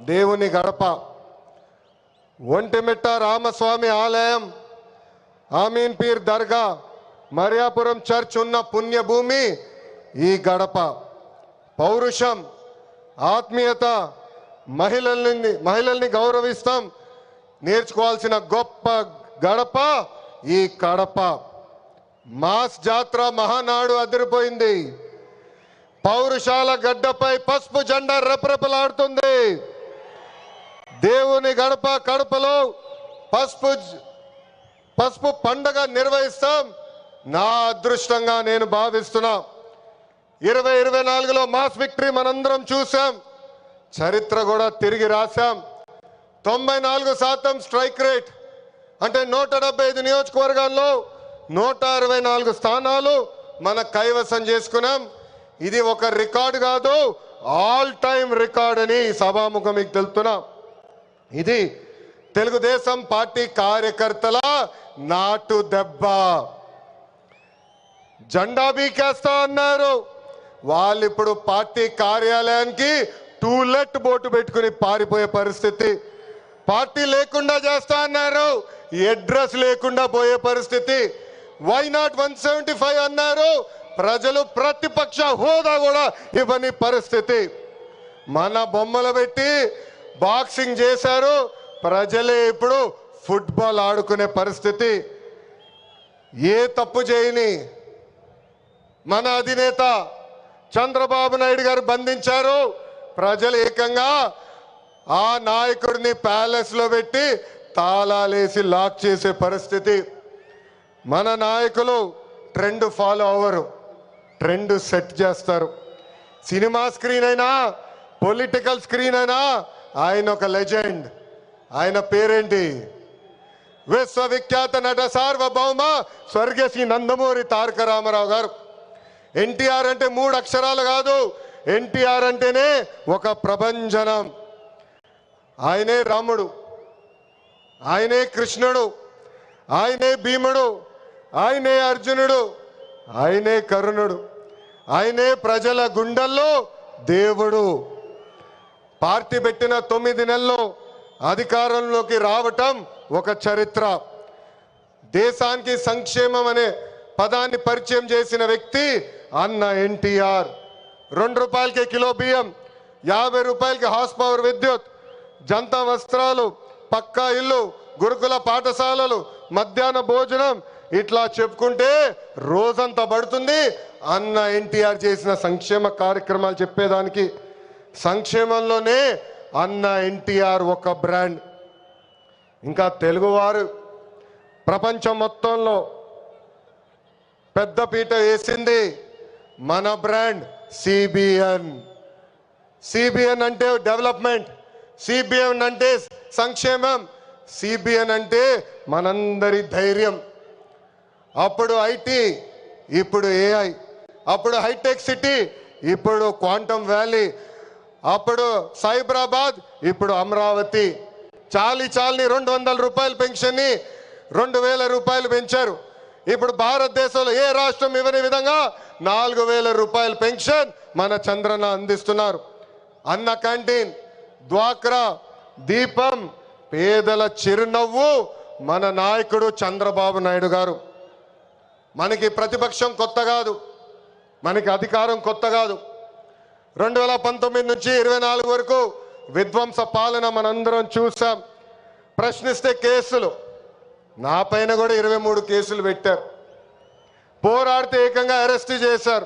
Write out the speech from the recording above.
దేవుని గడప. ఒంటిమిట్ట రామస్వామి ఆలయం ఆమీన్ పీర్ దర్గా మరియాపురం చర్చ్ ఉన్న పుణ్యభూమి ఈ గడప. పౌరుషం ఆత్మీయత మహిళల్ని మహిళల్ని గౌరవిస్తాం. నేర్చుకోవాల్సిన గొప్ప గడప ఈ కడప. మాస్ జాత్ర మహానాడు అదిరిపోయింది. పౌరుషాల గడ్డపై పసుపు జెండా రెపరెపలాడుతుంది. దేవుని గడప కడపలో పసుపు పసుపు పండగ నిర్వహిస్తాం. నా అదృష్టంగా నేను భావిస్తున్నా. ఇరవై ఇరవై నాలుగులో మాస్ విక్టరీ మనందరం చూసాం చరిత్ర కూడా తిరిగి రాశాం. తొంభై నాలుగు శాతం స్ట్రైక్ రేట్. అంటే నూట డెబ్బై ఐదు నియోజకవర్గాల్లో నూట అరవై నాలుగు స్థానాలు మన కైవసం చేసుకున్నాం. ఇది ఒక రికార్డు కాదు ఆల్ టైమ్ రికార్డ్ అని సభాముఖం మీకు తెలుపుతున్నా. ఇది తెలుగుదేశం పార్టీ కార్యకర్తల నాటు దెబ్బ. జెండా బీకేస్తా అన్నారు. వాళ్ళు ఇప్పుడు పార్టీ కార్యాలయానికి టూలెట్ బోటు పెట్టుకుని పారిపోయే పరిస్థితి. పార్టీ లేకుండా చేస్తా అన్నారు. అడ్రస్ లేకుండా పోయే పరిస్థితి. Why not one seventy five అన్నారు. ప్రజలు ప్రతిపక్ష హోదా కూడా ఇవ్వని పరిస్థితి. మన బొమ్మలు పెట్టి బాక్సింగ్ చేశారు. ప్రజలే ఇప్పుడు ఫుట్బాల్ ఆడుకునే పరిస్థితి. ఏ తప్పు చేయని మన అధినేత చంద్రబాబు నాయుడు గారు బంధించారు. ప్రజలు ఏకంగా ఆ నాయకుడిని ప్యాలెస్లో పెట్టి తాళాలేసి లాక్ చేసే పరిస్థితి. మన నాయకులు ట్రెండ్ ఫాలో అవ్వరు. ట్రెండ్ సెట్ చేస్తారు. సినిమా స్క్రీన్ అయినా పొలిటికల్ స్క్రీన్ అయినా ఆయన ఒక లెజెండ్. ఆయన పేరేంటి? విశ్వవిఖ్యాత నట సార్వభౌమ స్వర్గశ్రీ నందమూరి తారక రామారావు గారు. ఎన్టీఆర్ అంటే మూడు అక్షరాలు కాదు. ఎన్టీఆర్ అంటేనే ఒక ప్రభంజనం. ఆయనే రాముడు. ఆయనే కృష్ణుడు. ఆయనే భీముడు. ఆయనే అర్జునుడు. ఆయనే కరుణుడు. ఆయనే ప్రజల గుండెల్లో దేవుడు. పార్టీ పెట్టిన తొమ్మిది నెలల్లో అధికారంలోకి రావటం ఒక చరిత్ర. దేశానికి సంక్షేమం అనే పదాన్ని పరిచయం చేసిన వ్యక్తి అన్న ఎన్టీఆర్. రెండు రూపాయలకి కిలో బియ్యం యాభై రూపాయలకి హార్స్ పవర్ విద్యుత్ జంతా వస్త్రాలు పక్కా ఇల్లు గురుకుల పాఠశాలలు మధ్యాహ్న భోజనం ఇట్లా చెప్పుకుంటే రోజంతా పడుతుంది. అన్న ఎన్టీఆర్ చేసిన సంక్షేమ కార్యక్రమాలు చెప్పేదానికి సంక్షేమంలోనే అన్న ఎన్టీఆర్ ఒక బ్రాండ్. ఇంకా తెలుగువారు ప్రపంచం మొత్తంలో పెద్ద పీట వేసింది మన బ్రాండ్ సిబిఎన్. సిబిఎన్ అంటే డెవలప్మెంట్. సిబిఎన్ అంటే సంక్షేమం. సిబిఎన్ అంటే మనందరి ధైర్యం. అప్పుడు ఐటీ ఇప్పుడు ఏఐ అప్పుడు హైటెక్ సిటీ ఇప్పుడు క్వాంటమ్ వ్యాలీ అప్పుడు సైబరాబాద్ ఇప్పుడు అమరావతి. చాలి చాలిని రెండు వందల రూపాయల పెన్షన్ని రెండు వేల రూపాయలు పెంచారు. ఇప్పుడు భారతదేశంలో ఏ రాష్ట్రం ఇవ్వని విధంగా నాలుగు వేల రూపాయల పెన్షన్ మన చంద్రన అందిస్తున్నారు. అన్న క్యాంటీన్ డ్వాక్రా దీపం పేదల చిరునవ్వు మన నాయకుడు చంద్రబాబు నాయుడు గారు. మనకి ప్రతిపక్షం కొత్త కాదు. మనకి అధికారం కొత్త కాదు. రెండు వేల పంతొమ్మిది నుంచి ఇరవై నాలుగు వరకు విధ్వంస పాలన మనందరం చూసాం ప్రశ్నిస్తే కేసులు. నా పైన కూడా ఇరవై మూడు కేసులు పెట్టారు. పోరాడితే ఏకంగా అరెస్ట్ చేశారు.